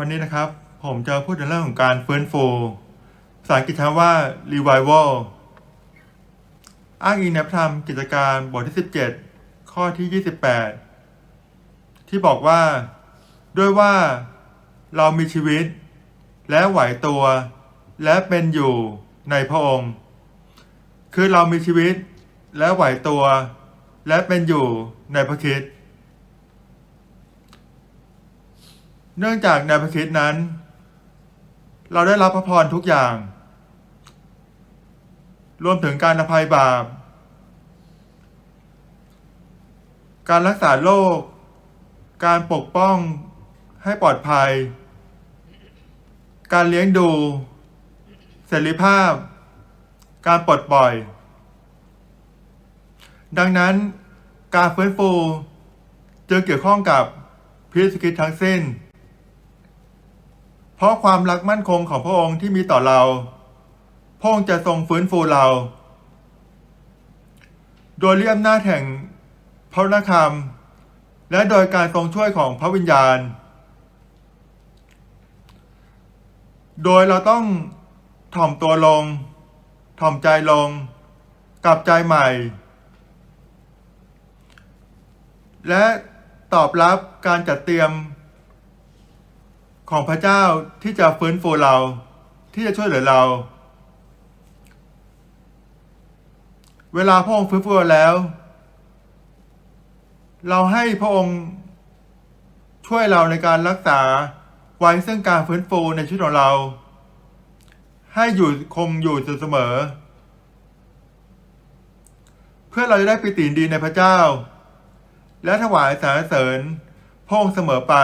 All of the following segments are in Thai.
วันนี้นะครับ ผมจะพูดในเรื่องของการฟื้นฟู ภาษาอังกฤษใช้ว่า revival อ้างอิงในพระธรรมกิจการบทที่ 17 ข้อที่ 28 ที่บอกว่า ด้วยว่าเรามีชีวิต และไหวตัว และเป็นอยู่ในพระองค์ คือเรามีชีวิต และไหวตัว และเป็นอยู่ในพระคริสต์ เนื่องจากในพระคริสต์นั้น เราได้รับพระพรทุกอย่าง รวมถึงการอภัยบาป การรักษาโรค การปกป้องให้ปลอดภัย การเลี้ยงดู เสรีภาพ การปลดปล่อย ดังนั้นการฟื้นฟูจึงเกี่ยวข้องกับพิสกิจทั้งสิ้น เพราะความรักมั่นคงของพระองค์ที่มีต่อเรา พระองค์จะทรงฟื้นฟูเรา โดยเรียมหน้าแห่งพระนคำและโดยการทรงช่วยของพระวิญญาณ โดยเราต้องถ่อมตัวลง ถ่อมใจลง กลับใจใหม่ และตอบรับการจัดเตรียม ของพระเจ้าที่จะฟื้นฟูเรา ที่จะช่วยเหลือเรา เวลาพระองค์ฟื้นฟูแล้ว เราให้พระองค์ช่วยเราในการรักษาไว้ซึ่งการฟื้นฟูในชีวิตของเรา ให้อยู่คงอยู่เสมอ เพื่อเราจะได้ปิติยินดีในพระเจ้า และถวายสรรเสริญพระองค์เสมอไป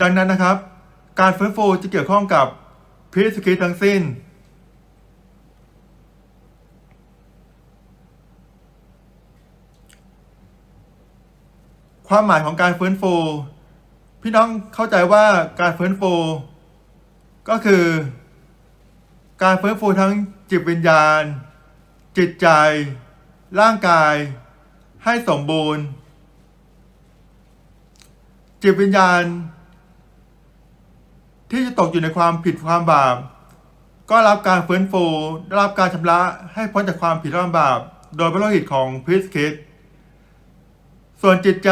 ดังนั้นนะครับ การฟื้นฟูจะเกี่ยวข้องกับพิสกิทั้งสิ้น ความหมายของการฟื้นฟู พี่น้องเข้าใจว่าการฟื้นฟู ก็คือ การฟื้นฟูทั้งจิตวิญญาณ จิตใจ ร่างกาย ให้สมบูรณ์ จิตวิญญาณ ที่จะตกอยู่ในความผิดความบาป ก็รับการฟื้นฟูได้รับการชำระให้พ้นจากความผิดความบาป โดยพระโลหิตของพริสคริสต์ส่วนจิตใจ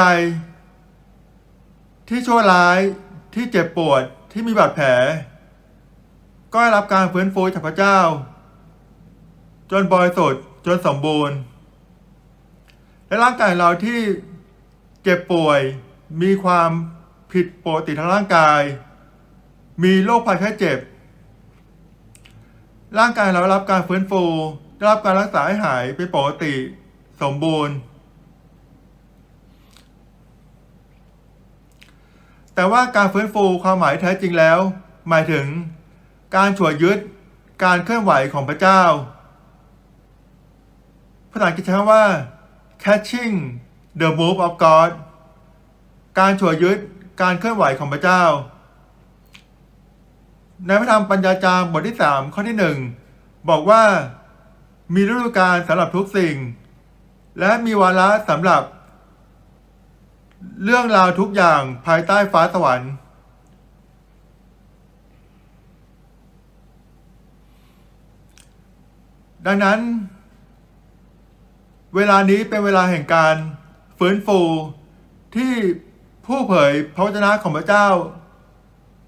ที่ชั่วร้ายที่เจ็บปวดที่มีบาดแผล ก็ได้รับการฟื้นฟูจากพระเจ้า จนบริสุทธิ์จนสมบูรณ์ และร่างกายเราที่เจ็บป่วยมีความผิดปกติทางร่างกาย มีโรคภัยไข้เจ็บ ร่างกายเราได้รับการฟื้นฟู ได้รับการรักษาให้หายเป็นปกติ สมบูรณ์ แต่ว่าการฟื้นฟูความหมายแท้จริงแล้ว หมายถึง การฉวยยึดการเคลื่อนไหวของพระเจ้า ภาษาอังกฤษใช้คำว่า catching the move of God การฉวยยึดการเคลื่อนไหวของพระเจ้า ในพระธรรมปัญญาจารย์บทที่3ข้อที่1บอกว่ามีฤดูกาลสำหรับทุกสิ่ง และมีวาระสำหรับ เรื่องราวทุกอย่างภายใต้ฟ้าสวรรค์ ดังนั้น เวลานี้เป็นเวลาแห่งการฟื้นฟูที่ผู้เผยพระวจนะของพระเจ้า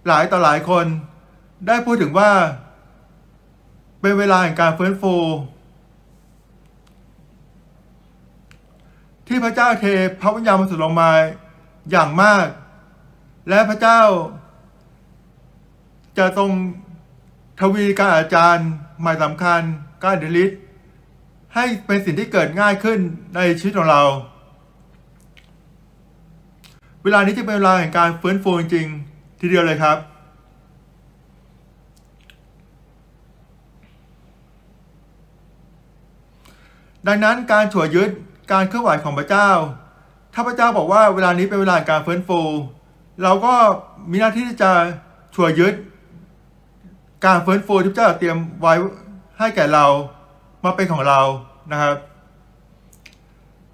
หลายต่อหลายคน ได้พูดถึงว่า เป็นเวลาแห่งการเฟื้นฟู ที่พระเจ้าเทพระวิญญาณบริสุทธิ์ลงมาอย่างมาก และพระเจ้า จะทรงทวีการอาจารย์หมายสำคัญการเดลิทให้เป็นสิ่งที่เกิดง่ายขึ้นในชีวิตของเรา เวลานี้จะเป็นเวลาแห่งการฟื้นฟูจริงๆทีเดียวเลยครับ ดังนั้นการฉวยยึดการเคลื่อนไหวของพระเจ้า ถ้าพระเจ้าบอกว่าเวลานี้เป็นเวลาการเฟื้นฟู เราก็มีหน้าที่ที่จะฉวยยึด การเฟื้นฟูที่พระเจ้าเตรียมไว้ให้แก่เรามาเป็นของเรานะครับ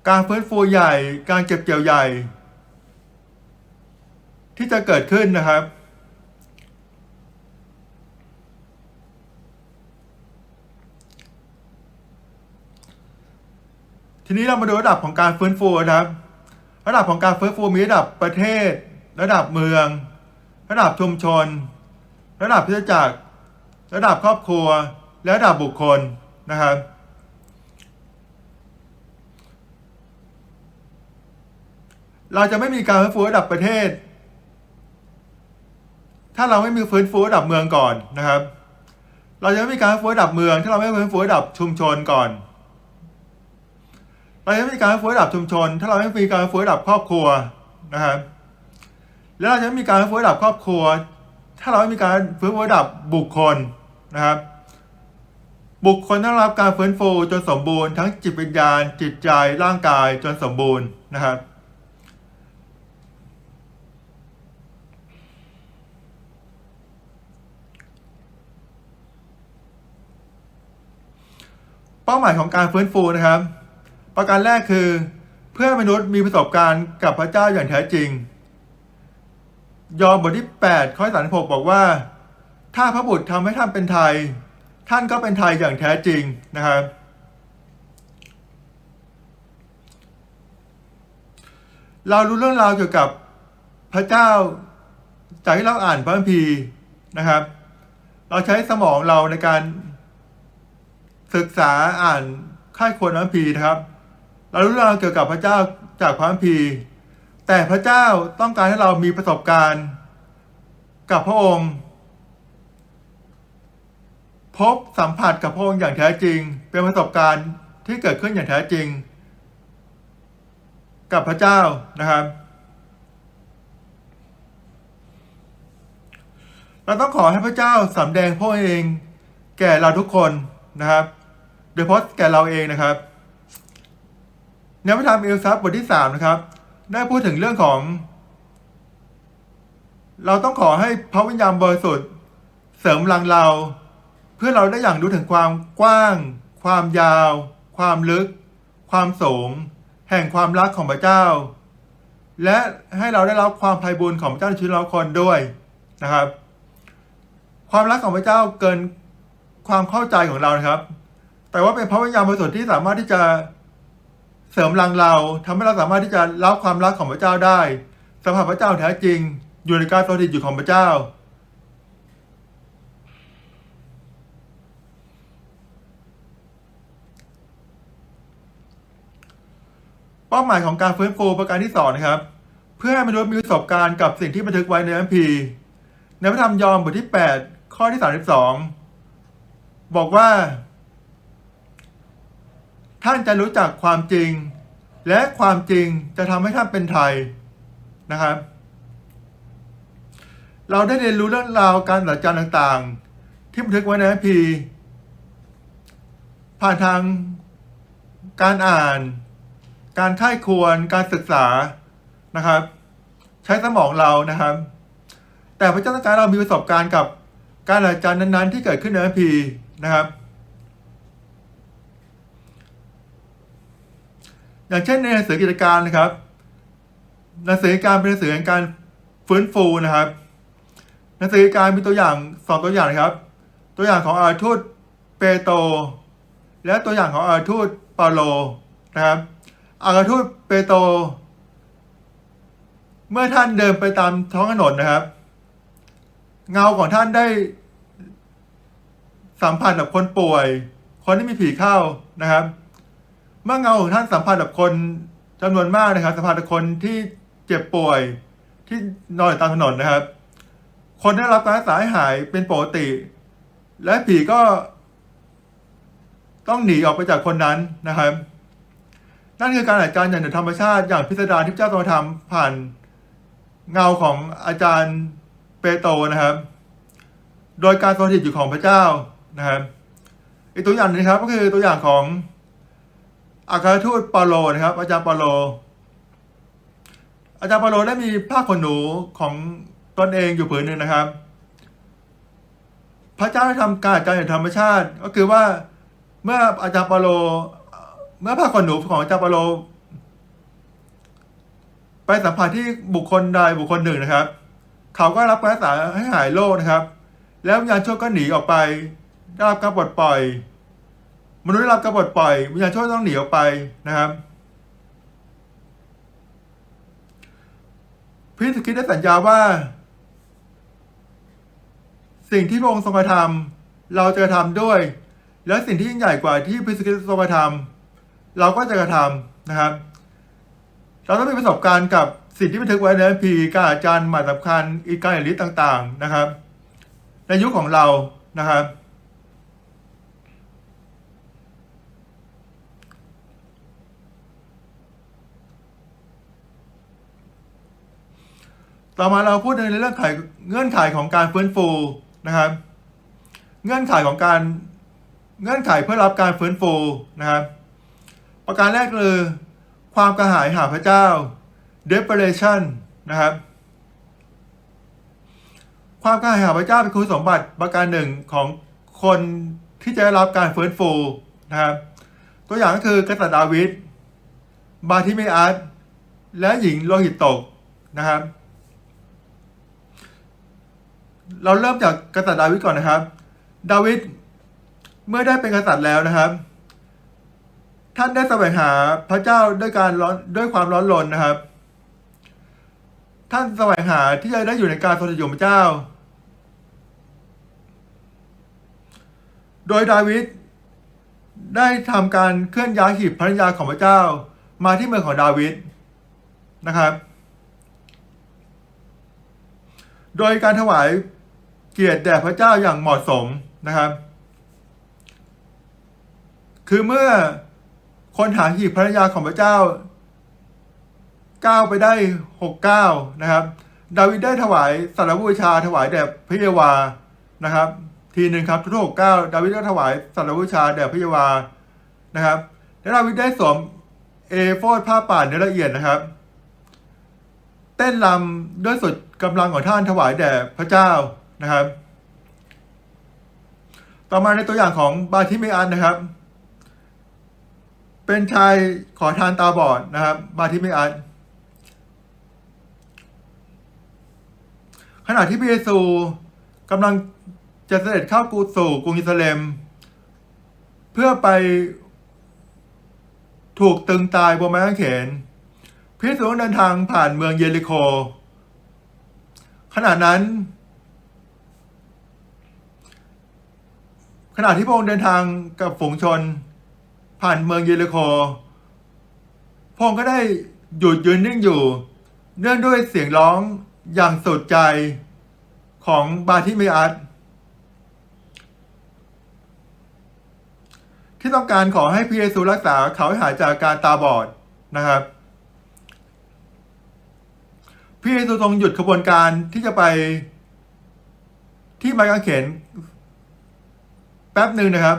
การเฟื้นฟูใหญ่ การเก็บเกี่ยวใหญ่ ที่จะเกิดขึ้นนะครับ ทีนี้เรามาดูระดับของการฟื้นฟูนะครับ ระดับของการฟื้นฟูมีระดับประเทศ ระดับเมือง ระดับชุมชน ระดับพิจจักร ระดับครอบครัว และระดับบุคคลนะครับเราจะไม่มีการฟื้นฟูระดับประเทศ ถ้าเราไม่มีฟื้นฟูระดับเมืองก่อนนะครับ เราจะไม่มีการฟื้นฟูระดับเมือง ถ้าเราไม่ฟื้นฟูระดับชุมชนก่อน เราจะมีการฟื้นระดับชุมชน ถ้าเราไม่มีการฟื้นระดับครอบครัวนะครับแล้วเราจะไม่มีการฟื้นระดับครอบครัว ถ้าเราไม่มีการฟื้นระดับบุคคลนะครับ บุคคลต้องรับการฟื้นฟูจนสมบูรณ์ทั้งจิตวิญญาณ จิตใจร่างกายจนสมบูรณ์นะครับเป้าหมายของการฟื้นฟูนะครับ ประการแรกคือ เพื่อมนุษย์มีประสบการณ์กับพระเจ้าอย่างแท้จริง ยอห์นบทที่8ข้อ36บอกว่า ถ้าพระบุตรทำให้ท่านเป็นไทย ท่านก็เป็นไทยอย่างแท้จริงนะครับเรารู้เรื่องราวเกี่ยวกับพระเจ้าจากที่เราอ่านพระคัมภีร์นะครับ เราใช้สมองเราในการศึกษาอ่านค่ายควรพระคัมภีร์นะครับ เรารู้เรื่องราวเกี่ยวกับพระเจ้าจากพระคัมภีร์ แต่พระเจ้าต้องการให้เรามีประสบการณ์กับพระองค์ พบสัมผัสกับพระองค์อย่างแท้จริง เป็นประสบการณ์ที่เกิดขึ้นอย่างแท้จริง กับพระเจ้านะครับ เราต้องขอให้พระเจ้าสำแดงพระองค์เอง แก่เราทุกคนนะครับ โดยเฉพาะแก่เราเองนะครับ ในพระธรรมเอลซับบทที่สามนะครับ ได้พูดถึงเรื่องของ เราต้องขอให้พระวิญญาณบริสุทธิ์เสริมลังเรา เพื่อเราได้อย่างรู้ถึงความกว้าง ความยาว ความลึก ความสูง แห่งความรักของพระเจ้า และให้เราได้รับความไพบูลย์ของพระเจ้าในชีวิตเราคนด้วยนะครับ ความรักของพระเจ้าเกินความเข้าใจของเรานะครับ แต่ว่าเป็นพระวิญญาณบริสุทธิ์ที่สามารถที่จะ ริมรังเราทำให้เราสามารถที่จะรับความรักของพระเจ้าได้สัมผัสพระเจ้าแท้จริง อยู่ในการสถิตอยู่ของพระเจ้า เป้าหมายของการฟื้นฟูประการที่สองนะครับ เพื่อให้มนุษย์มีประสบการณ์กับสิ่งที่บันทึกไว้ในคัมภีร์ในพระธรรมยอห์นบทที่ 8 ข้อที่ 32 บอกว่า ท่านจะรู้จักความจริง และความจริงจะทำให้ท่านเป็นไทยนะครับ เราได้เรียนรู้เรื่องราวการหลักการต่างๆ ที่บันทึกไว้ในคัมภีผ่านทางการอ่าน การค่ายควร การศึกษานะครับ ใช้สมองเรานะครับ แต่พระเจ้าต้องการเรามีประสบการณ์กับการหลักการนั้นๆ ที่เกิดขึ้นในคัมภีนะครับ อย่างเช่นในหนังสือกิจการนะครับหนังสือกิจการเป็นหนังสือการฟื้นฟูนะครับหนังสือกิจการมีตัวอย่างสองตัวอย่างนะครับ ตัวอย่างของอาทูตเปโตและตัวอย่างของอาทูตเปาโลนะครับอาทูตเปโต เมื่อท่านเดินไปตามท้องถนนนะครับ เงาของท่านได้สัมพันธ์กับคนป่วย คนที่มีผีเข้านะครับ เมื่อเงาของท่านสัมพันธ์กับคนจำนวนมากนะครับ สัมพันธ์กับคนที่เจ็บป่วย ที่นอนอยู่ตามถนนนะครับ คนได้รับการรักษาให้หายเป็นปกติ และผีก็ ต้องหนีออกไปจากคนนั้นนะครับ นั่นคือการจัดการอย่างเหนือธรรมชาติอย่างพิสดารที่พระเจ้าทรงทำผ่านเงาของอาจารย์เปโตนะครับ โดยการทรงสถิตอยู่ของพระเจ้านะครับอีกตัวอย่างหนึงครับ ก็คือตัวอย่างของ อัครทูตเปาโลนะครับ อาจารย์เปาโล อาจารย์เปาโลได้มีผ้าขนหนูของตนเองอยู่ผืนหนึ่งนะครับ พระเจ้าได้ทำการจัดการอย่างธรรมชาติ ก็คือว่าเมื่ออาจารย์เปาโล เมื่อผ้าขนหนูของอาจารย์เปาโล ไปสัมผัสที่บุคคลใดบุคคลหนึ่งนะครับ เขาก็รับการรักษาให้หายโรคนะครับ แล้ววิญญาณชั่วก็หนีออกไปได้รับการปลดปล่อย มนุษย์ได้รับการปลดปล่อยวิญญาณชั่วต้องหนีออกไปนะครับพระเยซูคริสต์ได้สัญญาว่า สิ่งที่พระองค์ทรงกระทำเราจะกระทำด้วย และสิ่งที่ยิ่งใหญ่กว่าที่พระเยซูคริสต์ทรงกระทำเราก็จะกระทำนะครับ เราต้องมีประสบการณ์กับสิ่งที่บันทึกไว้ในพระคัมภีร์การอาจารย์หมายสำคัญอีกการอย่างฤทธิ์ต่าง ๆ นะครับ ในยุคของเรานะครับ ต่อมาเราพูดในเรื่องไขเงื่อนไขของการฟื้นฟูนะครับ เงื่อนไขของการเงื่อนไขเพื่อรับการฟื้นฟูนะครับ ประการแรกคือความกระหายหาพระเจ้า desperation นะครับ ความกระหายหาพระเจ้าเป็นคุณสมบัติประการหนึ่งของคนที่จะได้รับการฟื้นฟูนะครับ ตัวอย่างก็คือกษัตริย์ดาวิดบาทิเมอัสและหญิงโลหิตตกนะครับ เราเริ่มจากกษัตริย์ดาวิดก่อนนะครับ ดาวิดเมื่อได้เป็นกษัตริย์แล้วนะครับ ท่านได้แสวงหาพระเจ้าด้วยการร้อนด้วยความร้อนรนนะครับ ท่านแสวงหาที่จะได้อยู่ในการทรงสถิตของพระเจ้า โดยดาวิดได้ทำการเคลื่อนย้ายหีบพระยาของพระเจ้า มาที่เมืองของดาวิดนะครับ โดยการถวาย เกียรติแด่พระเจ้าอย่างเหมาะสมนะครับ คือเมื่อคนหาหีบพระยาของพระเจ้าก้าวไปได้หกก้าวนะครับ ดาวิดได้ถวายสารบูชาถวายแด่พระเยาวานะครับ ทีหนึ่งครับทุกหกก้าวดาวิดก็ถวายสารบูชาแด่พระเยาวานะครับและดาวิดได้สวมเอโฟดผ้าป่านเนื้อละเอียดนะครับ เต้นรำด้วยสุดกำลังของท่านถวายแด่พระเจ้า นะครับ ต่อมาในตัวอย่างของบาทิเมอันนะครับ เป็นชายขอทานตาบอดนะครับ บาทิเมอันขณะที่พระเยซูกำลังจะเสด็จเข้ากรุสู่กรุงยรูซาเลม เพื่อไปถูกตึงตายบนไม้กางเขนพระเยซูเดินทางผ่านเมืองเยริโค ขณะนั้น ขณะที่พระองค์เดินทางกับฝูงชน ผ่านเมืองเยริโคพระองค์ก็ได้หยุดยืนนิ่งอยู่ เนื่องด้วยเสียงร้องอย่างสุดใจของบาทิเมอัสที่ต้องการขอให้พระเยซูรักษาเขาให้หายจากการตาบอดนะครับพระเยซูทรงหยุดขบวนการที่จะไปที่ไม้กางเขน ป๊บหนึ่งนะครับ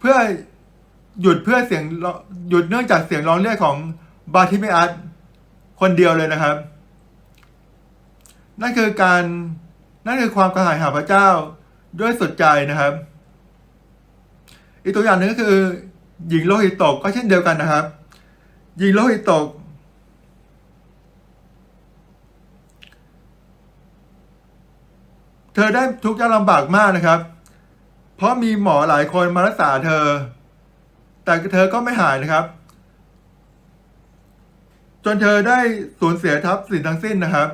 เพื่อหยุดเพื่อเสียงหยุดเนื่องจากเสียงร้องเรียกของบาทิเมอัสคนเดียวเลยนะครับ นั่นคือการนั่นคือความกระหายหาพระเจ้าด้วยสุดใจนะครับ อีกตัวอย่างหนึ่งก็คือหญิงโลหิตตกก็เช่นเดียวกันนะครับ หญิงโลหิตตก เธอได้ทุกข์ยากลำบากมากนะครับ เพราะมีหมอหลายคนมารักษาเธอ แต่เธอก็ไม่หายนะครับ จนเธอได้สูญเสียทรัพย์สินทั้งสิ้นนะครับ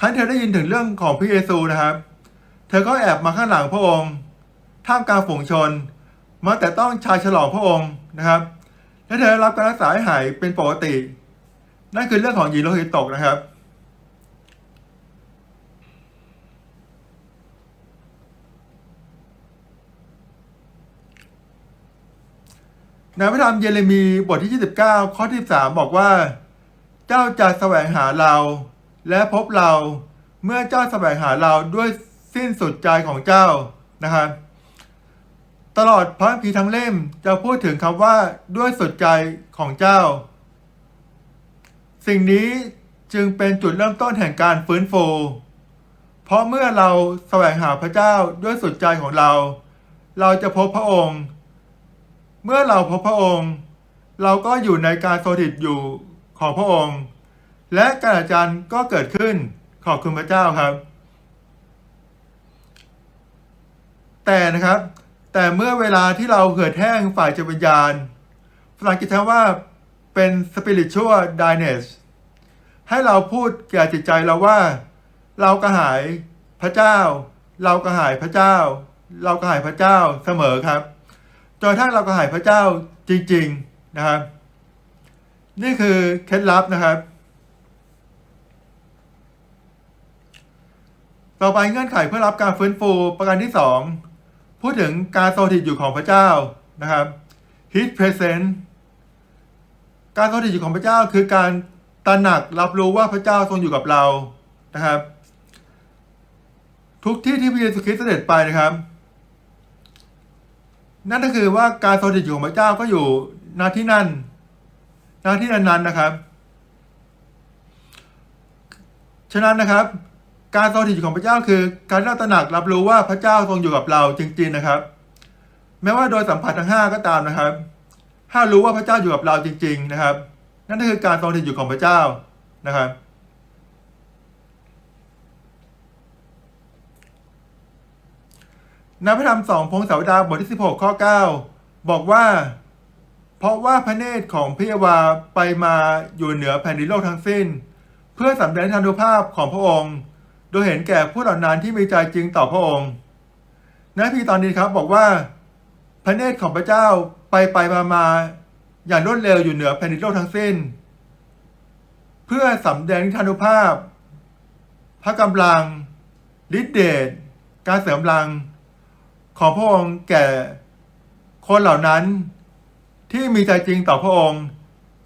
ครั้นเธอได้ยินถึงเรื่องของพระเยซูนะครับ เธอก็แอบมาข้างหลังพระองค์ ท่ามกลางฝูงชน มาแต่ต้องชายฉลองพระองค์นะครับ และเธอรับการรักษาให้หายเป็นปกติ นั่นคือเรื่องของหญิงโลหิตตกนะครับ ในพระธรรมเยเรมีบทที่ 29 ข้อที่3บอกว่า เจ้าจะแสวงหาเรา และพบเราเมื่อเจ้าแสวงหาเราด้วยสิ้นสุดใจของเจ้านะครับตลอดพระคัมภีร์ทั้งเล่มจะพูดถึงคำว่าด้วยสุดใจของเจ้า สิ่งนี้จึงเป็นจุดเริ่มต้นแห่งการฟื้นฟู เพราะเมื่อเราแสวงหาพระเจ้าด้วยสุดใจของเรา เราจะพบพระองค์ เมื่อเราพบพระองค์ เราก็อยู่ในการทรงสถิตอยู่ของพระองค์ และการอาจารย์ก็เกิดขึ้นขอบคุณพระเจ้าครับ แต่นะครับ แต่เมื่อเวลาที่เราเหือดแห้งฝ่ายจิตวิญญาณภาษาอังกฤษใช้ว่าเป็น spiritual dryness ให้เราพูดแก่จิตใจเราว่า เรากระหายพระเจ้า เรากระหายพระเจ้า เรากระหายพระเจ้าเสมอครับ จนทั่งเรากระหายพระเจ้าจริง ๆนะครับ นี่คือเคล็ดลับนะครับ ต่อไปเงื่อนไขเพื่อรับการฟื้นฟูประการที่สองพูดถึงการทรงสถิตอยู่ของพระเจ้านะครับ His presence การทรงสถิตอยู่ของพระเจ้าคือการตระหนักรับรู้ว่าพระเจ้าทรงอยู่กับเรานะครับ ทุกที่ที่พระเยซูคริสต์เสด็จไปนะครับ นั่นก็คือว่าการทรงสถิตอยู่ของพระเจ้าก็อยู่ณที่นั่นณที่นั้นๆนะครับ ฉะนั้นนะครับ การทรงสถิตอยู่ของพระเจ้าคือการเราตระหนักรับรู้ว่าพระเจ้าทรงอยู่กับเราจริง ๆนะครับ แม้ว่าโดยสัมผัสทั้งห้าก็ตามนะครับ ถ้ารู้ว่าพระเจ้าอยู่กับเราจริง ๆ นะครับ นั่นก็คือการทรงสถิตอยู่ของพระเจ้านะครับ นพระธรรมสองพงศาวดารบทที่ 16 ข้อ 9 บอกว่า เพราะว่าพระเนตรของพระเยาวาไปมาอยู่เหนือแผ่นดินโลกทั้งสิ้น เพื่อสำแดงทานุภาพของพระองค์ โดยเห็นแก่ผู้เหล่านั้นที่มีใจจริงต่อพระองค์นพีตอนนี้ครับบอกว่า พระเนตรของพระเจ้าไปไปมามาอย่างรวดเร็วอยู่เหนือแผ่นดินโลกทั้งสิ้น เพื่อสำแดงทานุภาพ พระกำลังฤทธิเดชการเสริมพลัง ของพระองค์แก่คนเหล่านั้น ที่มีใจจริงต่อพระองค์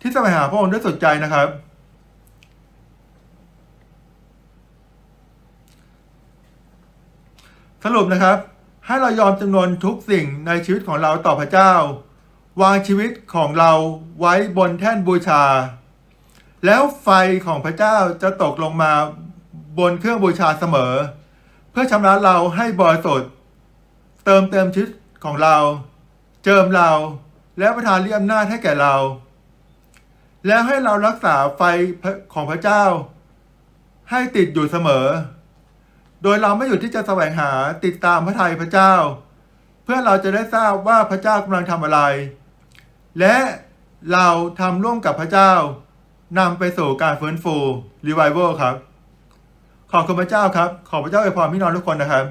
ที่แสวงหาพระองค์ด้วยสุดใจนะครับ สรุปนะครับ ให้เรายอมจำนวนทุกสิ่งในชีวิตของเราต่อพระเจ้า วางชีวิตของเราไว้บนแท่นบูชา แล้วไฟของพระเจ้าจะตกลงมาบนเครื่องบูชาเสมอ เพื่อชำระเราให้บริสุทธิ์ เติมเต็มชีวิตของเรา เจิมเรา และประทานเรียอำนาจให้แก่เรา แล้วให้เรารักษาไฟของพระเจ้า ให้ติดอยู่เสมอ โดยเราไม่หยุดที่จะแสวงหาติดตามพระทัยพระเจ้า เพื่อเราจะได้ทราบว่าพระเจ้ากำลังทำอะไร และเราทำร่วมกับพระเจ้านำไปสู่การฟื้นฟู revival ครับ ขอบคุณพระเจ้าครับ ขอพระเจ้าอวยพรพี่น้องทุกคนนะครับ